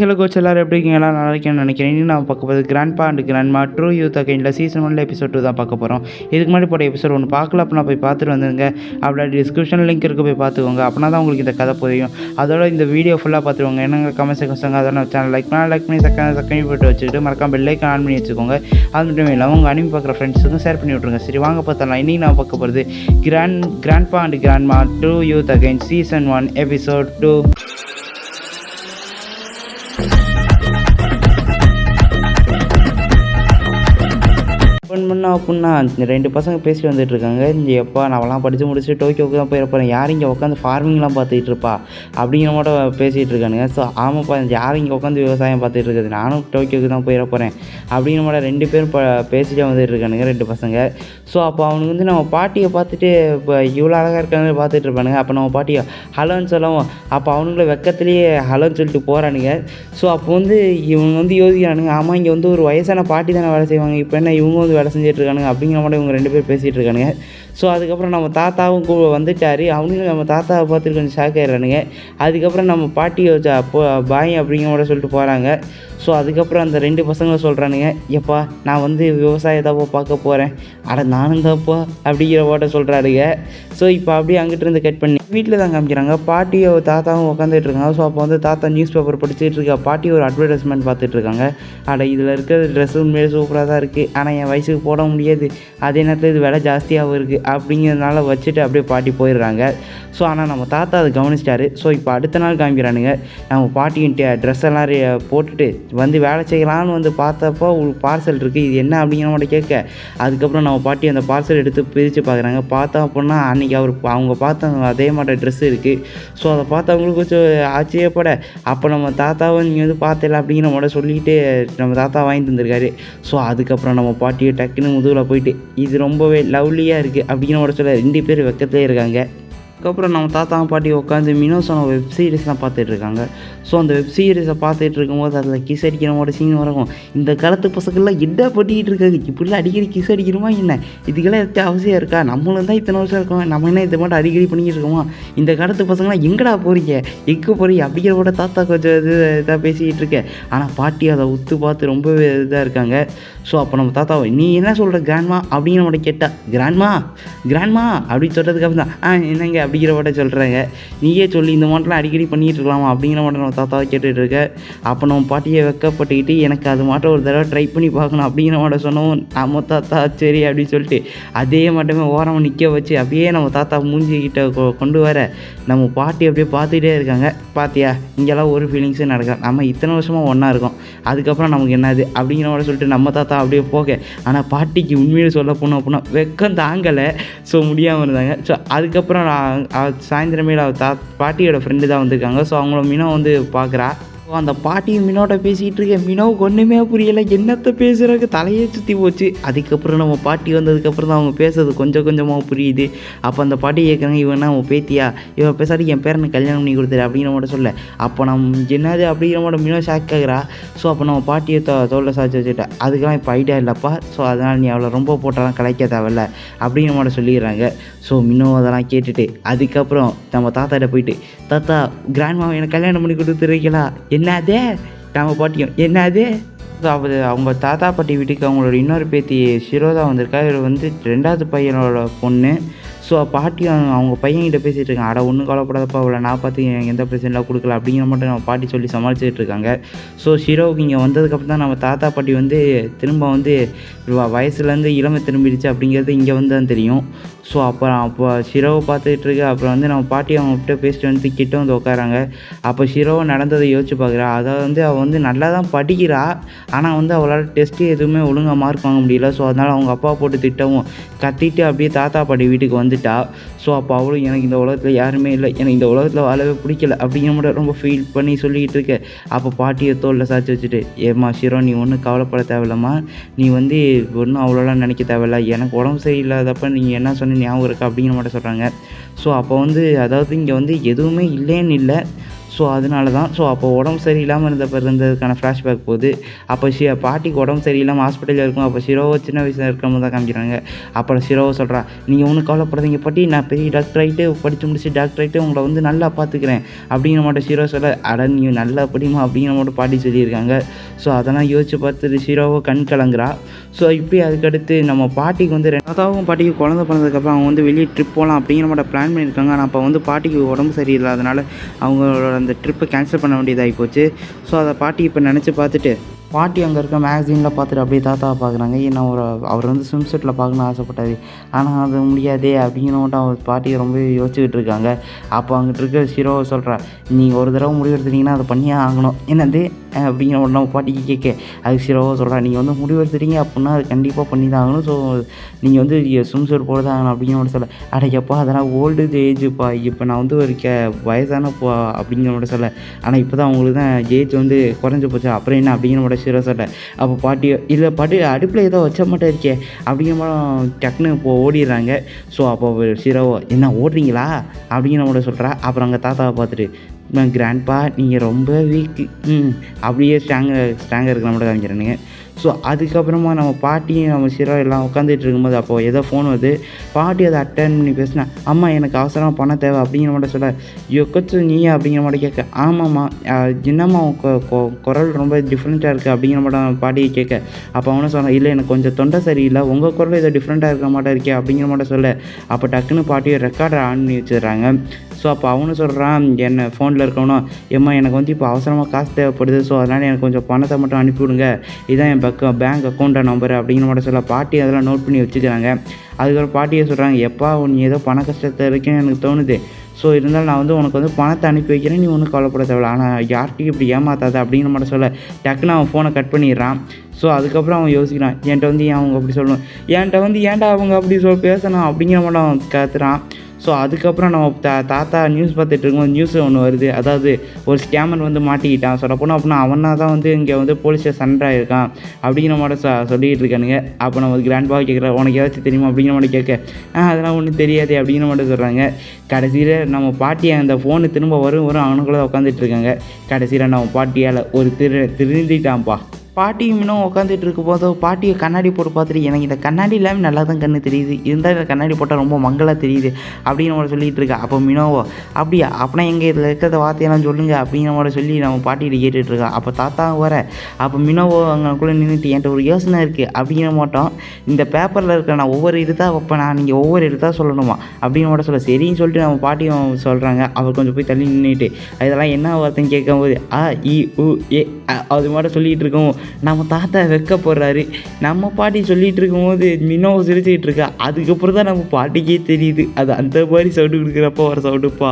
Hello coach எல்லாரும் எப்படி இருக்கீங்க? எல்லாம் நல்லா இருக்கேன்னு நினைக்கிறேன். இனி நான் பார்க்க போகிறது grandpa and grandma true youth அகைண்டில் season ஒன்ல எபிசோட் டூ தான் பார்க்க போகிறோம் இதுக்கு முன்னாடி போட்ட எபிசோட் ஒன்று பார்க்கல அப்படின்னா போய் பார்த்துட்டு வந்துருங்க. அப்படியே டிஸ்கிரிப்ஷன் லிங்க் இருக்கு போய் பார்த்துக்கோங்க. அப்படின்னா தான் உங்களுக்கு இந்த கதை புரியும். அதோட இந்த வீடியோ ஃபுல்லாக பார்த்துக்கோங்க. என்னங்க கமெண்ட் செக்ஷன் அதோட சேனல் லைக் பண்ணால் லைக் பண்ணி சக்கரை செகண்ட் போட்டு வச்சுக்கிட்டு மறக்காம பெல்லைக்கன் ஆன் பண்ணி வச்சுக்கோங்க. அது மட்டும் இல்லாமல் உங்கள் அனுப்பி பார்க்குற ஃப்ரெண்ட்ஸுக்கும் ஷேர் பண்ணி விட்ருங்க சரி வாங்க பார்த்தலாம் இன்றைக்கி நான் பார்க்க போகிறது grand grandpa and grandma true youth again season one episode two open பண்ணால் அப்படின்னா இந்த ரெண்டு பசங்க பேசிட்டு வந்துட்டு இருக்காங்க. இந்த எப்பா நான்லாம் படித்து முடிச்சு டோக்கியோக்கு தான் போயிருப்பேன் யார் இங்கே உட்காந்து ஃபார்மிங்லாம் பார்த்துட்டு இருப்பா? அப்படிங்கிற மட்டும் பேசிகிட்டு இருக்கானுங்க. ஸோ ஆமாப்பா யார் இங்கே உட்காந்து விவசாயம் பார்த்துட்டு இருக்குது? நானும் டோக்கியோக்கு தான் போயிட போகிறேன் அப்படிங்கிற மட்டும் ரெண்டு பேரும் ப பேசிட்டே வந்துட்டு இருக்கானுங்க ரெண்டு பசங்க. ஸோ அப்போ அவனுக்கு வந்து நம்ம பாட்டியை பார்த்துட்டு இப்போ இவ்வளோ அழகாக இருக்காங்க பார்த்துட்டு இருப்பானுங்க. அப்போ நம்ம பாட்டியை ஹலோன்னு சொல்லவும். அப்போ அவனுங்கள வெக்கத்துலேயே ஹலோன்னு சொல்லிட்டு போகிறானுங்க ஸோ அப்போ வந்து இவங்க வந்து யோசிக்கிறானுங்க ஆமாம் இங்கே வந்து ஒரு வயசான பாட்டி தானே வேலை செய்வாங்க. இப்போ என்ன இவங்க வந்து வேலை செஞ்சிட்ருக்கானுங்க. அப்படிங்கிற மாதிரி இவங்க ரெண்டு பேர் பேசிகிட்டு இருக்கானுங்க ஸோ அதுக்கப்புறம் நம்ம தாத்தாவும் கூட வந்துட்டார். அவனுங்க நம்ம தாத்தாவை பார்த்துட்டு கொஞ்சம் ஷாக் ஆயிடுறானுங்க. அதுக்கப்புறம் நம்ம பாட்டியை வச்சா அப்போ பாய் அப்படிங்கிற மாதிரி சொல்லிட்டு போகிறாங்க ஸோ அதுக்கப்புறம் அந்த ரெண்டு பசங்களும் சொல்கிறானுங்க எப்பா நான் வந்து விவசாயத்தாப்போ பார்க்க போகிறேன் அட நானும் தாப்பா அப்படிங்கிற பாட்டை சொல்கிறாருங்க ஸோ இப்போ அப்படியே அங்கிட்டிருந்து கட் பண்ணி வீட்டில் தான் காமிக்கிறாங்க. பாட்டியோ தாத்தாவும் உட்காந்துட்டு இருக்காங்க ஸோ அப்போ வந்து தாத்தா நியூஸ் பேப்பர் படிச்சுட்டு இருக்கா பாட்டி ஒரு அட்வர்டைஸ்மெண்ட் பார்த்துட்டு இருக்காங்க அட இதில் இருக்கிற ட்ரெஸ் உண்மையிலே சூப்பராக தான் இருக்குது ஆனால் என் வயசுக்கு போட முடியாது. அதே நேரத்தில் இது விலை ஜாஸ்தியாகவும் இருக்குது அப்படிங்கிறதுனால வச்சுட்டு அப்படியே பாட்டி போயிடுறாங்க. ஸோ ஆனால் நம்ம தாத்தா அதை கவனிச்சிட்டாரு. ஸோ இப்போ அடுத்த நாள் காமிக்கிறானுங்க. நம்ம பாட்டிக்கிட்ட ட்ரெஸ் எல்லாம் போட்டுட்டு வந்து வேலை செய்யலான்னு வந்து பார்த்தப்போ ஒரு பார்சல் இருக்குது இது என்ன அப்படிங்கிற மாதிரி கேட்க. அதுக்கப்புறம் நம்ம பாட்டி அந்த பார்சல் எடுத்து பிரித்து பார்க்குறாங்க. பார்த்தா அப்படின்னா அன்றைக்கி அவர் அவங்க பார்த்த அதே மாதிரி ட்ரெஸ் இருக்குது ஸோ அதை பார்த்து அவங்களுக்கு கொஞ்சம் ஆச்சரியப்பட. அப்போ நம்ம தாத்தாவை நீங்கள் வந்து பார்த்தல அப்படிங்கிற மாதிரி சொல்லிட்டு நம்ம தாத்தா வாங்கி தந்திருக்காரு ஸோ அதுக்கப்புறம் நம்ம பாட்டியை டக்குன்னு முதுகில் போயிட்டு இது ரொம்பவே லவ்லியாக இருக்குது அப்படின்னு ஒரு சில ரெண்டு பேர் வெக்கத்திலே இருக்காங்க. அதுக்கப்புறம் நம்ம தாத்தா பாட்டி உட்காந்து மினோ வெப் சீரிஸ் தான் பார்த்துட்ருக்காங்க. ஸோ அந்த வெப் சீரிஸை பார்த்துட்டு இருக்கும்போது அதில் கிஸ் அடிக்கிற மாதிரி சீன் வரும். இந்த காலத்து பசங்கள்லாம் என்ன பண்ணிக்கிட்டு இருக்காங்க இப்படிலாம் அடிக்கடி கிஸ் அடிக்கிறோமா என்ன? இதுக்கெல்லாம் எத்தனை அவசியம் இருக்கா? நம்மளும் தான் இத்தனை வருஷம் இருக்கோம். நம்ம என்ன இதை மட்டும் அடிக்கடி பண்ணிக்கிட்டு இருக்கோமா? இந்த காலத்து பசங்களாம் எங்கடா போகிறீங்க எங்கே போகிறீங்க அப்படிங்கிற கூட தாத்தா கொஞ்சம் இது இதாக பேசிக்கிட்டு இருக்கேன் ஆனால் பாட்டி அதை உத்து பார்த்து ரொம்பவே இதாக இருக்காங்க. ஸோ அப்போ நம்ம தாத்தாவை நீ என்ன சொல்கிற கிராண்ட்மா அப்படின்னு மட்டும் கேட்டால் கிராண்ட்மா கிராண்ட்மா அப்படின்னு சொல்கிறதுக்கு அப்புறம் தான் ஆ என்னங்க? அப்படிங்கிற மட்டும் சொல்கிறாங்க நீயே சொல்லி இந்த மாட்டெலாம் அடிக்கடி பண்ணிகிட்டு இருக்கலாமா அப்படிங்கிற மாட்டம் நம்ம தாத்தாவை கேட்டுகிட்டு இருக்க அப்போ நம்ம பாட்டியை வெக்கப்பட்டுக்கிட்டு எனக்கு அது மாட்டம் ஒரு தடவை ட்ரை பண்ணி பார்க்கணும் அப்படிங்கிற மாட்டம் சொன்னோம் நம்ம தாத்தா சரி அப்படின்னு சொல்லிட்டு அதே மாட்டமே ஓரமாக நிற்க வச்சு அப்படியே நம்ம தாத்தா மூஞ்சிக்கிட்ட கொ- கொண்டு வர நம்ம பாட்டி அப்படியே பார்த்துக்கிட்டே இருக்காங்க. பாத்தியா இங்கெல்லாம் ஒரு ஃபீலிங்ஸும் நடக்கும் நம்ம இத்தனை வருஷமாக ஒன்றா இருக்கோம். அதுக்கப்புறம் நமக்கு என்னது? அப்படிங்கிற மாதிரி சொல்லிட்டு நம்ம தாத்தா அப்படியே போக. ஆனால் பாட்டிக்கு உண்மையிலே சொல்ல போனோம் அப்படின்னா வெக்கம் தாங்கலை. ஸோ முடியாமல் இருந்தாங்க. ஸோ அதுக்கப்புறம் நான் அவ- சாயந்தரமே அவள் தா பாட்டியோட ஃப்ரெண்டு தான் வந்திருக்காங்க. ஸோ அவங்கள மீனா வந்து பார்க்குறா அந்த பாட்டி மினோட பேசிகிட்டு இருக்கேன். மினோவுக்கு ஒன்றுமே புரியலை. என்னத்தை பேசுகிறதுக்கு தலையே சுற்றி போச்சு. அதுக்கப்புறம் நம்ம பாட்டி வந்ததுக்கப்புறம் தான் அவங்க பேசுறது கொஞ்சம் கொஞ்சமாக புரியுது. அப்போ அந்த பாட்டி கேட்குறாங்க இவன் அவன் பேத்தியா? இவன் பேசாட்டி என் பேரனை கல்யாணம் பண்ணி கொடுத்துரு அப்படிங்கிற மட்டும் சொல்ல. அப்போ நம்ம என்னது அப்படிங்கிற மட்டும் மினோ ஷாக் ஆகுறா ஸோ அப்போ நம்ம பாட்டியை தோ தோளில் சாய்ச்சி வச்சுட்டேன் அதுக்கெல்லாம் இப்போ ஐடியா இல்லைப்பா. ஸோ அதனால் நீ அவளை ரொம்ப போட்டாலாம் கலைக்க தேவையில்ல அப்படிங்கிற மட்டும் சொல்லிடுறாங்க. ஸோ மினோ அதெல்லாம் கேட்டுட்டு அதுக்கப்புறம் நம்ம தாத்தாட்ட போயிட்டு தாத்தா கிராண்ட்மாவை எனக்கு கல்யாணம் பண்ணி கொடுத்துருக்கீங்களா? என்னது? நம்ம பாட்டியும் என்னது? அவர் அவங்க தாத்தா பாட்டி வீட்டுக்கு அவங்களோட இன்னொரு பேத்தி சிரோதா வந்திருக்கா. இவர் வந்து ரெண்டாவது பையனோட பொண்ணு. ஸோ பாட்டி அவங்க அவங்க பையன்கிட்ட பேசிகிட்டு இருக்காங்க. அட ஒன்றும் கவலைப்படாதப்பா அவளை நான் பார்த்து எந்த பிரச்சனைலாம் கொடுக்கல. அப்படிங்கிற மட்டும் நம்ம பாட்டி சொல்லி சமாளிச்சுட்டு இருக்காங்க. ஸோ ஷிரோவுக்கு இங்கே வந்ததுக்கப்புறம் தான் நம்ம தாத்தா பாட்டி வந்து திரும்ப வந்து வயசுலேருந்து இளமை திரும்பிடுச்சு அப்படிங்கிறது இங்கே வந்து தான் தெரியும். ஸோ அப்புறம் அப்போ ஷிரோவை பார்த்துட்டு இருக்கு அப்புறம் வந்து நம்ம பாட்டி அவங்ககிட்ட பேசிட்டு வந்து கிட்ட வந்து உட்காராங்க அப்போ ஷிரோவை நடந்ததை யோசிச்சு பார்க்குறா அதாவது வந்து அவள் வந்து நல்லா தான் படிக்கிறா. ஆனால் வந்து அவளால் டெஸ்ட்டு எதுவுமே ஒழுங்காக மார்க் வாங்க முடியல. ஸோ அதனால் அவங்க அப்பா போட்டு திட்டவும் கத்திட்டு அப்படியே தாத்தா பாட்டி வீட்டுக்கு வந்து வந்துட்டா ஸோ அப்போ அவளும் எனக்கு இந்த உலகத்தில் யாருமே இல்லை. எனக்கு இந்த உலகத்தில் வாழவே பிடிக்கல. அப்படிங்கிற மாதிரி ரொம்ப ஃபீல் பண்ணி சொல்லிக்கிட்டு இருக்க. அப்போ பாட்டியை தோலில் சாய்ச்சி வச்சுட்டு ஏம்மா ஷிரோ நீ ஒன்றும் கவலைப்பட தேவையில்லம்மா. நீ வந்து ஒன்றும் அவ்வளோலாம் நினைக்க தேவையில்ல. எனக்கு உடம்பு சரியில்லாதப்ப நீங்கள் என்ன சொன்ன ஞாபகம் இருக்கா? அப்படிங்கிற மாதிரி சொல்கிறாங்க ஸோ அப்போ வந்து அதாவது இங்கே வந்து எதுவுமே இல்லைன்னு இல்லை. ஸோ அதனால தான் ஸோ அப்போ உடம்பு சரியில்லாமல் இருந்தப்போ இருந்ததுக்கான ஃப்ளாஷ்பேக் போகுது. அப்போ ஷி பாட்டிக்கு உடம்பு சரியில்லாமல் ஹாஸ்பிட்டலில் இருக்கும் அப்போ ஷிரோவை சின்ன வயசில் இருக்கிறவங்க தான் காமிக்கிறாங்க. அப்புறம் ஷிரோவை சொல்கிறா நீங்கள் ஒன்றும் கவலைப்படாதீங்க பாட்டி. நான் பெரிய டாக்டர் ஆகிட்டு படித்து முடிச்சு டாக்டர் ஆகிட்டு உங்களை வந்து நல்லா பார்த்துக்கிறேன் அப்படிங்கிற மட்டும் சிரோ சொல்ல அட நீ நல்லா படிமா அப்படிங்கிற மட்டும் பாட்டி சொல்லியிருக்காங்க. ஸோ அதெல்லாம் யோசிச்சு பார்த்து ஷீரோவை கண் கலங்குறா. ஸோ இப்படி அதுக்கடுத்து நம்ம பாட்டிக்கு வந்து ரெண்டாவதும் பாட்டிக்கு குழந்தை பிறந்ததுக்கப்புறம் அவங்க வந்து வெளியே ட்ரிப் போகலாம் அப்படிங்கிற மாதிரி பிளான் பண்ணியிருக்காங்க. ஆனால் அப்போ வந்து பாட்டிக்கு உடம்பு சரியில்லாதனால அவங்களோட அந்த ட்ரிப்பை கேன்சல் பண்ண வேண்டியதாகி போச்சு. ஸோ அதை பாட்டி இப்போ நினச்சி பார்த்துட்டு பாட்டி அங்கே இருக்க மேக்சினில் பார்த்துட்டு அப்படியே தாத்தாவை பார்க்குறாங்க ஏன்னா ஒரு அவர் வந்து ஸ்விம் செட்டில் பார்க்கணும்னு ஆசைப்பட்டாரு. ஆனால் அது முடியாதே அப்படிங்கிற அவர் பாட்டியை ரொம்ப யோசிச்சுக்கிட்டு இருக்காங்க. அப்போ அங்கிட்டு இருக்க ஹீரோவை சொல்கிறா நீங்கள் ஒரு தடவை முடிவெடுத்துட்டீங்கன்னா அதை பண்ணியே ஆகணும். என்னது? அப்படிங்கிற ஒன்று நம்ம பாட்டிக்கு கேட்க அதுக்கு சிறவாக சொல்கிறா நீங்கள் வந்து முடிவு எடுத்துட்டீங்க அப்படின்னா அது கண்டிப்பாக பண்ணி தான் ஆகணும். ஸோ நீங்கள் வந்து ஸ்விம் சூட் போட தான் ஆகணும். அப்படிங்கிற மட்டும் சொல்ல எப்பா அதெல்லாம் ஓல்டு ஏஜுப்பா இப்போ நான் வந்து ஒரு கே வயசான போ அப்படிங்கிற மட்டும் சொல்ல ஆனால் இப்போ தான் அவங்களுக்கு தான் ஏஜ் வந்து குறைஞ்சி போச்சு. அப்புறம் என்ன? அப்படிங்கிற மட்டும் ஹீரோ அப்போ பாட்டி இல்லை பாட்டி அடுப்பில் ஏதோ வச்ச மாட்டே இருக்கே அப்படிங்கிற மாதிரி டக்குன்னு இப்போ ஓடிடுறாங்க. ஸோ அப்போ ஹீரோவோ என்ன ஓடுறீங்களா? அப்படிங்கிற மட்டும் சொல்கிறா அப்புறம் அங்கே தாத்தாவை பார்த்துட்டு கிராண்ட்பா நீங்கள் ரொம்ப வீக்கு ம் அப்படியே ஸ்ட்ராங்காக ஸ்ட்ராங்காக இருக்கிற மட்டும் காமிக்கிறேனுங்க. ஸோ அதுக்கப்புறமா நம்ம பாட்டியும் நம்ம சிரோ எல்லாம் உட்காந்துட்டு இருக்கும்போது அப்போ ஏதோ ஃபோன் வருது. பாட்டி அதை அட்டன் பண்ணி பேசினா அம்மா எனக்கு அவசரமாக பணம் தேவை அப்படிங்கிற மட்டும் சொல்ல கொச்சு நீயா? அப்படிங்கிற மாதிரி கேட்க ஆமாம்மா என்னம்மா கொ- குரல் ரொம்ப டிஃப்ரெண்ட்டாக இருக்குது அப்படிங்கிற மட்டும் பாட்டியை கேட்க அப்போ அவனும் சொன்னான் இல்லை எனக்கு கொஞ்சம் தொண்டை சரியில்லை உங்கள் குரல் ஏதோ டிஃப்ரெண்ட்டாக இருக்க மாட்டேன் இருக்கே அப்படிங்கிற மட்டும் சொல்ல அப்போ டக்குன்னு பாட்டியை ரெக்கார்டர் ஆன் பண்ணி வச்சிடுறாங்க. ஸோ அப்போ அவனும் சொல்கிறான் என்ன ஃபோனில் இருக்கவனும் ஏம்மா எனக்கு வந்து இப்போ அவசரமாக காசு தேவைப்படுது. ஸோ அதனால் எனக்கு கொஞ்சம் பணத்தை மட்டும் அனுப்பிவிடுங்க இதான் என் பக்க பேங்க் அக்கௌண்ட்டை நம்பர் அப்படிங்கிற மட்டும் சொல்ல பாட்டி அதெல்லாம் நோட் பண்ணி வச்சுக்கிறாங்க. அதுக்கப்புறம் பாட்டியை சொல்கிறாங்க எப்பா நீ ஏதோ பண கஷ்டத்தை இருக்குன்னு எனக்கு தோணுது. ஸோ இருந்தாலும் நான் வந்து உனக்கு வந்து பணத்தை அனுப்பி வைக்கிறேன். நீ ஒன்றும் கவலைப்பட தேவையில்ல. ஆனால் யார்கிட்டையும் இப்படி ஏமாத்தாத அப்படிங்கிற மட்டும் சொல்ல டக்குன்னு அவன் ஃபோனை கட் பண்ணிடுறான். ஸோ அதுக்கப்புறம் அவன் யோசிக்கிறான் என்கிட்ட வந்து ஏன் அவங்க அப்படி சொல்லணும்? என்கிட்ட வந்து ஏன்டா அவங்க அப்படி சொல் பேசணும்? அப்படிங்கிற மட்டும் அவன் கத்துறான். ஸோ அதுக்கப்புறம் நம்ம தா தாத்தா நியூஸ் பார்த்துட்டு இருக்கும்போது நியூஸ் ஒன்று வருது. அதாவது ஒரு ஸ்கேமர் வந்து மாட்டிக்கிட்டான். சொல்லப்போனால் அப்படின்னா அவனாக தான் வந்து இங்கே வந்து போலீஸில் சண்டை ஆயிருக்கான். அப்படிங்கிற மாதிரி சொ சொல்லிகிட்டு இருக்கானுங்க. அப்போ நம்ம கிராண்ட் பாவை கேட்குற உனக்கு ஏதாச்சும் தெரியுமா? அப்படிங்கிற மாதிரி கேட்க ஆ அதெல்லாம் ஒன்றும் தெரியாது அப்படிங்கிற மாதிரி சொல்கிறாங்க கடைசியில் நம்ம பாட்டியை அந்த ஃபோனு திரும்ப வரும் வரும் அவனுக்குள்ளே உட்காந்துட்டு இருக்காங்க. கடைசியில் நம்ம பாட்டியால் ஒரு திரு திருந்திட்டான்ப்பா. பாட்டியும் இன்னும் உட்காந்துட்டு இருக்கும் போது பாட்டியை கண்ணாடி போட்டு பார்த்துட்டு எனக்கு இந்த கண்ணாடி இல்லாமல் நல்லா தான் கண்ணு தெரியுது. இருந்தால் இந்த கண்ணாடி போட்டால் ரொம்ப மங்கலாக தெரியுது. அப்படின்னு அவரை சொல்லிகிட்டு இருக்கா. அப்போ மினோவோ அப்படியா அப்படின்னா எங்கள் இதில் இருக்கிறத வார்த்தையெல்லாம் சொல்லுங்கள் அப்படின்னு அவரை சொல்லி நம்ம பாட்டிகிட்ட கேட்டுட்டு இருக்கா. அப்போ தாத்தா வர அப்போ மினோவோ அங்கக்குள்ளே நின்றுட்டு என்கிட்ட ஒரு யோசனை இருக்குது அப்படிங்கிற மாட்டோம் இந்த பேப்பரில் இருக்கிற நான் ஒவ்வொரு இதுதான் வைப்பேன்? நான் நீங்கள் ஒவ்வொரு இதுதான் சொல்லணுமா? அப்படின்னு மட்டும் சொல்ல சரின்னு சொல்லிட்டு நம்ம பாட்டியும் சொல்கிறாங்க அவர் கொஞ்சம் போய் தள்ளி நின்றுட்டு இதெல்லாம் என்ன வார்த்தைன்னு கேட்கும்போது ஆ இ உ ஏ அது மாதிரி சொல்லிகிட்டு இருக்கோம் நம்ம தாத்தா வெக்க போடுறாரு நம்ம பாட்டி சொல்லிகிட்டு இருக்கும்போது மினோவை சிரிச்சுக்கிட்டு இருக்கா. அதுக்கப்புறம் தான் நம்ம பாட்டிக்கே தெரியுது. அது அந்த மாதிரி சவுண்டு கொடுக்குறப்போ வர சவுண்டுப்பா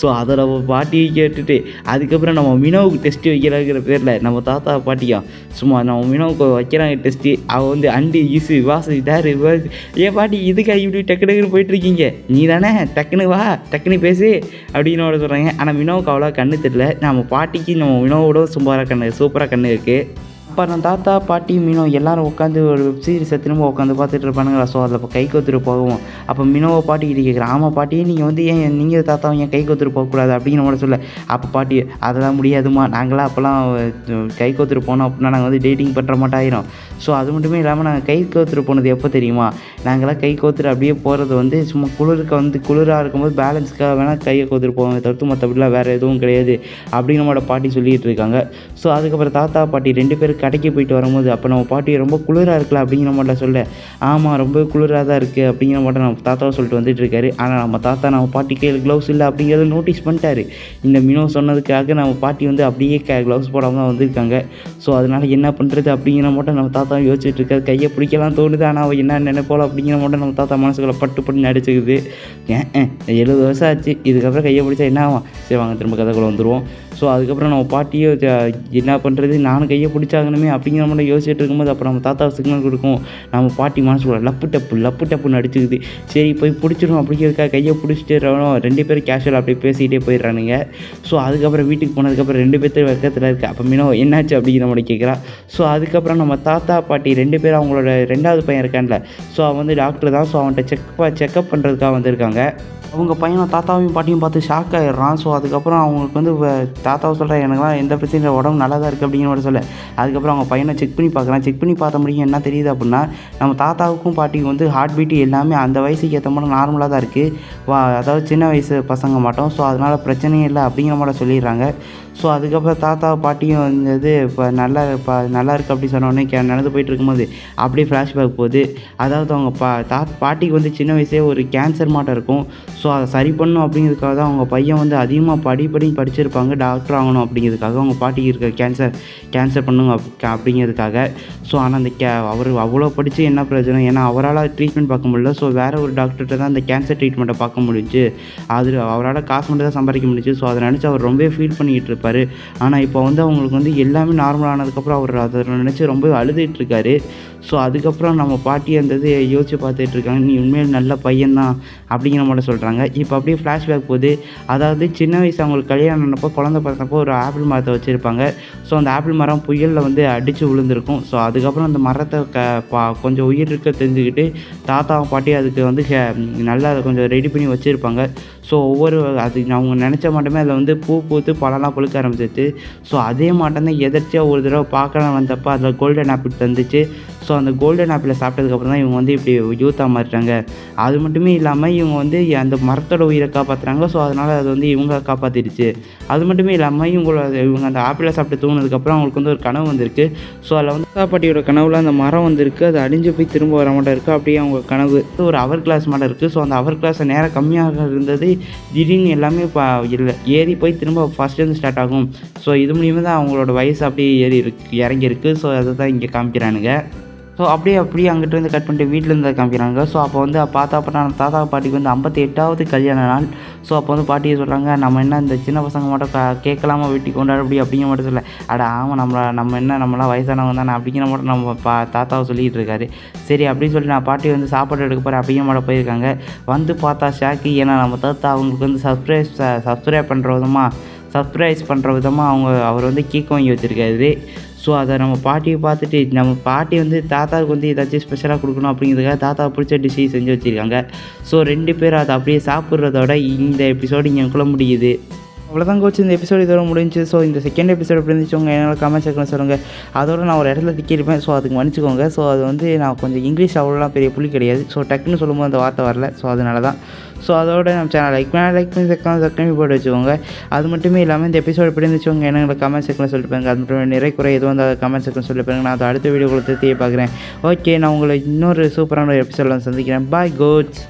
ஸோ அதை நம்ம பாட்டி கேட்டுட்டு அதுக்கப்புறம் நம்ம மினோவுக்கு டெஸ்ட்டு வைக்கிறாங்கிற பேரில் நம்ம தாத்தா பாட்டியா சும்மா நம்ம மினோவுக்கு வைக்கிறாங்க டெஸ்ட்டு அவள் வந்து அண்டு இசு வாசு இதாரு வாசு ஏன் பாட்டி இதுக்காக இப்படி டக்கு டக்குன்னு போயிட்டுருக்கீங்க நீ தானே? டக்குன்னு வா டக்குன்னு பேசு. அப்படின்னு அவட சொல்கிறாங்க ஆனால் மினோவுக்கு அவ்வளோ கண்ணு தெரியல. நம்ம பாட்டிக்கு நம்ம மினோவோட சூப்பராக கண்ணு சூப்பராக கண்ணு இருக்குது அப்புறம் தாத்தா பாட்டி மீனோ எல்லாரும் உட்காந்து ஒரு வெப் சீரிஸை திரும்ப உட்காந்து பார்த்துட்டு இருப்பானுங்களா? ஸோ அதில் இப்போ கை கொத்துட்டு போகவும் அப்போ மினோவை பாட்டி கேட்குறேன் ஆமாம் பாட்டி நீங்கள் வந்து ஏன் நீங்கள் தாத்தாவும் ஏன் கை கொத்துட்டு போகக்கூடாது அப்படின்னு கூட சொல்ல அப்போ பாட்டி அதெல்லாம் முடியாதுமா நாங்களாம் அப்போல்லாம் கை கொத்துட்டு போனோம் அப்படின்னா நாங்கள் வந்து டேட்டிங் பண்ணுற மாட்டாயிரும். ஸோ அது மட்டுமே இல்லாமல் நாங்கள் கை கோத்துட்டு போனது எப்போ தெரியுமா? நாங்களாம் கை கோத்துட்டு அப்படியே போகிறது வந்து சும்மா குளிருக்கு வந்து குளிராக இருக்கும்போது பேலன்ஸ்க்காக வேணால் கையை கோத்துட்டு போவாங்க. தவிர்த்து மற்றபடிலாம் வேறு எதுவும் கிடையாது அப்படின்னு நம்மளோட பாட்டி சொல்லிகிட்டு இருக்காங்க. ஸோ அதுக்கப்புறம் தாத்தா பாட்டி ரெண்டு பேருக்கு கடைக்கு போயிட்டு வரும்போது அப்போ நம்ம பாட்டி ரொம்ப குளிராக இருக்கலாம் அப்படிங்கிற மாட்டில் சொல்ல ஆமாம் ரொம்ப குளிராக தான் இருக்குது அப்படிங்கிற மாட்டேன் நம்ம தாத்தாவை சொல்லிட்டு வந்துட்டு இருக்காரு. ஆனால் நம்ம தாத்தா நம்ம பாட்டி கையில் க்ளவுஸ் இல்லை அப்படிங்கிறத நோட்டீஸ் பண்ணிட்டாரு. இந்த மினோ சொன்னதுக்காக நம்ம பாட்டி வந்து அப்படியே க க்ளவுஸ் போடாமல் தான் வந்திருக்காங்க. ஸோ அதனால் என்ன பண்ணுறது அப்படிங்கிற மட்டும் நம்ம தாத்தா யோசிச்சுட்டு இருக்காரு. கையை பிடிக்கலாம் தோணுது ஆனால் அவள் என்ன நினைப்போல அப்படிங்கிற மட்டும் நம்ம தாத்தா மனசுக்குள்ள பட்டு பட்டு நடிச்சுக்குது. ஏன் எழுபது வருஷம் ஆச்சு. இதுக்கப்புறம் கையை பிடிச்சா என்ன ஆகும்? சரி வாங்க திரும்ப கதைக்குள்ள வந்துடுவோம் ஸோ அதுக்கப்புறம் நம்ம பாட்டியோ என்ன பண்ணுறது நானும் கையை பிடிச்சாங்கன்னு பிடிச்சாகணுமே அப்படிங்கிற மாதிரி யோசிச்சுட்டு இருக்கும்போது அப்புறம் நம்ம தாத்தா சிக்னல் கொடுக்கும். நம்ம பாட்டி மனசுக்குள்ள லப்பு டப்பு லப்பு டப்புன்னு அடிச்சுக்குது. சரி போய் பிடிச்சிடும் அப்படிங்கிறதுக்காக கையை பிடிச்சிட்டு இருக்கணும். ரெண்டு பேரும் கேஷுவல் அப்படியே பேசிக்கிட்டே போயிடுறானுங்க. ஸோ அதுக்கப்புறம் வீட்டுக்கு போனதுக்கப்புறம் ரெண்டு பேர்த்து வெக்கத்தில் இருக்குது அப்போ மீனோ என்னாச்சு? அப்படிங்கிற மாதிரி கேட்குறா ஸோ அதுக்கப்புறம் நம்ம தாத்தா பாட்டி ரெண்டு பேரும் அவங்களோட ரெண்டாவது பையன் இருக்கான்ல. ஸோ அவன் வந்து டாக்டர் தான். ஸோ அவன்கிட்ட செக் செக்கப் பண்ணுறதுக்காக வந்திருக்காங்க. அவங்க பையனை தாத்தாவையும் பாட்டியும் பார்த்து ஷாக் ஆகிடுறான் ஸோ அதுக்கப்புறம் அவங்களுக்கு வந்து தாத்தாவை சொல்கிறேன் எனக்குலாம் எந்த பிரச்சனையும் இல்லை, உடம்பு நல்லா தான் இருக்குது அப்படிங்கிற மாதிரி சொல்ல. அதுக்கப்புறம் அவங்க பையனை செக் பண்ணி பார்க்குறான். செக் பண்ணி பார்த்த முடியும் என்ன தெரியுது அப்படின்னா நம்ம தாத்தாவுக்கும் பாட்டிக்கும் வந்து ஹார்ட் பீட் எல்லாமே அந்த வயசுக்கு ஏற்ற மாதிரி நார்மலாக தான் இருக்குது வா அதாவது சின்ன வயசு பசங்க மாட்டோம். ஸோ அதனால் பிரச்சனையும் இல்லை அப்படிங்கிற மாதிரி சொல்லிடுறாங்க. ஸோ அதுக்கப்புறம் தாத்தா பாட்டியும் வந்து இப்போ நல்லா இப்போ நல்லா இருக்குது அப்படி சொன்னோடனே கே நடந்து போயிட்டு இருக்கும்போது அப்படியே ஃப்ளாஷ்பேக் போகுது. அதாவது அவங்க பா தா பாட்டிக்கு வந்து சின்ன வயசே ஒரு கேன்சர் மாட்டம் இருக்கும். ஸோ அதை சரி பண்ணணும் அப்படிங்கிறதுக்காக தான் அவங்க பையன் வந்து அதிகமாக படி படி படிச்சிருப்பாங்க. டாக்டர் ஆகணும் அப்படிங்கிறதுக்காக அவங்க பாட்டிக்கு இருக்க கேன்சர் கேன்சர் பண்ணுங்க அப்படிங்கிறதுக்காக. ஸோ ஆனால் அந்த கே அவர் அவ்வளோ படித்து என்ன பிரயோஜனம்? ஏன்னா அவரால் ட்ரீட்மெண்ட் பார்க்க முடியல. ஸோ வேறு ஒரு டாக்டர்கிட்ட தான் அந்த கேன்சர் ட்ரீட்மெண்ட்டை பார்க்க முடிஞ்சு. அது அவரால் காசு மட்டும் தான் சம்பாதிக்க முடிஞ்சுச்சு ஸோ அதை நினச்சி அவர் ரொம்பவே ஃபீல் பண்ணிக்கிட்டு இருப்பார். ஆனால் இப்போ வந்து அவங்களுக்கு வந்து எல்லாமே நார்மல் ஆனதுக்கப்புறம் அவர் அதை நினச்சி ரொம்ப அழுதுகிட்ருக்காரு ஸோ அதுக்கப்புறம் நம்ம பாட்டி அந்த இது யோசிச்சு பார்த்துட்டு இருக்காங்க நீ உண்மையில் நல்ல பையன்தான் அப்படிங்கிற மாதிரி சொல்கிறாங்க இப்போ அப்படியே ஃப்ளாஷ்பேக் போகுது. அதாவது சின்ன வயசு அவங்களுக்கு கல்யாணம் ஆனப்போ குழந்தை பிறந்தப்போ ஒரு ஆப்பிள் மரத்தை வச்சுருப்பாங்க. ஸோ அந்த ஆப்பிள் மரம் புயலில் வந்து அடித்து விழுந்திருக்கும். ஸோ அதுக்கப்புறம் அந்த மரத்தை க பா கொஞ்சம் உயிர் இருக்க தெரிஞ்சுக்கிட்டு தாத்தாவும் பாட்டி அதுக்கு வந்து ஹே- நல்லா அதை கொஞ்சம் ரெடி பண்ணி வச்சுருப்பாங்க. ஸோ ஒவ்வொரு அது அவங்க நினச்ச மட்டுமே அதில் வந்து பூ பூத்து பழம்லாம் பழுக்க ஆரம்பிச்சிச்சு ஸோ அதே மாட்டம் தான் எதர்ச்சியாக ஒரு தடவை பார்க்கலாம் வந்தப்போ அதில் கோல்டன் ஆப்பிள் தந்துச்சு. ஸோ அந்த கோல்டன் ஆப்பிளை சாப்பிட்டதுக்கப்புறம் தான் இவங்க வந்து இப்படி யூத்தாக மாறிட்டாங்க. அது மட்டுமே இல்லாமல் இவங்க வந்து அந்த மரத்தோட உயிரை காப்பாற்றுறாங்க ஸோ அதனால் அது வந்து இவங்க காப்பாற்றிடுச்சு அது மட்டுமே இல்லாமல் இவங்களோட இவங்க அந்த ஆப்பிளை சாப்பிட்டு தூங்கினதுக்கப்புறம் அவங்களுக்கு வந்து ஒரு கனவு வந்திருக்கு. ஸோ அதில் வந்து பாட்டியோட கனவுல அந்த மரம் வந்திருக்கு. அது அழிஞ்சு போய் திரும்ப வர மாட்டோம் இருக்குது அப்படியே அவங்க கனவு. ஒரு அவர் கிளாஸ் மாட்டம் இருக்குது ஸோ அந்த அவர் கிளாஸை நேரம் கம்மியாக இருந்தது. திடீர்னு எல்லாமே இப்போ இல்லை ஏறி போய் திரும்ப ஃபஸ்ட்லேருந்து ஸ்டார்ட் ஆகும். ஸோ இது மூலியமாக தான் அவங்களோட வயசு அப்படியே ஏறி இருக்கு இறங்கியிருக்கு. ஸோ அதை தான் இங்கே காமிக்கிறானுங்க. ஸோ அப்படியே அப்படியே அங்கிட்டு வந்து கட் பண்ணிட்டு வீட்டில் இருந்து காமிக்கிறாங்க ஸோ அப்போ வந்து பார்த்தா அப்போ தாத்தா பாட்டிக்கு வந்து ஐம்பத்தி எட்டாவது கல்யாண நாள். ஸோ அப்போ வந்து பாட்டியை சொல்கிறாங்க நம்ம என்ன இந்த சின்ன பசங்க மட்டும் கா கேட்கலாமா வெட்டி கொண்டாட அப்படி அப்படிங்க மட்டும் சொல்ல. அட ஆமாம் நம்மளை நம்ம என்ன நம்மளாம் வயசானவங்க தானே அப்படிங்கிற மட்டும் நம்ம பா தாத்தாவை சொல்லிகிட்டு இருக்காரு. சரி அப்படின்னு சொல்லி நான் பாட்டி வந்து சாப்பாடு எடுக்க போகிறேன் அப்படிங்க மட்டும் போயிருக்காங்க. வந்து பார்த்தா ஷாக்கி ஏன்னா நம்ம தாத்தா அவங்களுக்கு வந்து சப்ஸ்கிரைப் சப்ஸ்கிரைப் பண்ணுற விதமாக சர்ப்ரைஸ் பண்ணுற விதமாக அவங்க அவர் வந்து கேக் வாங்கி வச்சுருக்காரு. ஸோ அதை நம்ம பாட்டியை பார்த்துட்டு நம்ம பாட்டி வந்து தாத்தாவுக்கு வந்து ஏதாச்சும் ஸ்பெஷலாக கொடுக்கணும் அப்படிங்கிறதுக்காக தாத்தா பிடிச்ச டிஷ்ஷை செஞ்சு வச்சுருக்காங்க. ஸோ ரெண்டு பேர் அதை அப்படியே சாப்பிட்றதோட இந்த எபிசோடு இங்கேக்குள்ள முடியுது. அவ்வளோதான் கோச்சு இந்த எபிசோடு இதோட முடிஞ்சு. ஸோ இந்த செகண்ட் எபிசோடு எப்படி இருந்துச்சு உங்கள் என்னோட கமெண்ட் செக்ஷன் சொல்லுங்கள் அதோட நான் ஒரு இடத்துல திக்கிருப்பேன் ஸோ அதுக்கு மன்னிச்சுக்கோங்க. ஸோ அது வந்து நான் கொஞ்சம் இங்கிலீஷ் அவ்வளோலாம் பெரிய புள்ளி கிடையாது. ஸோ டக்குன்னு சொல்லும்போது அந்த வார்த்தை வரல. ஸோ அதனால தான் ஸோ அதோட நம்ம சேனல் லைக் பண்ண லைக் பண்ணி செக்கான சப்ஸ்கிரைப் போட்டு வச்சுக்கோங்க. அது மட்டுமே இல்லாமல் இந்த எபிசோட் எப்படி இருந்துச்சு உங்கள் என்னோட கமெண்ட் செக்ஷனில் சொல்லிட்டு அது மட்டும் நிறை குறை எதுவும் அந்த கமெண்ட் செக்ஷன் சொல்லிட்டு நான் அதை அடுத்த வீடியோக்குள்ள கொடுத்து பார்க்குறேன். ஓகே நான் உங்களை இன்னொரு சூப்பரான ஒரு எபிசோடில் சந்திக்கிறேன். பாய் கோட்ஸ்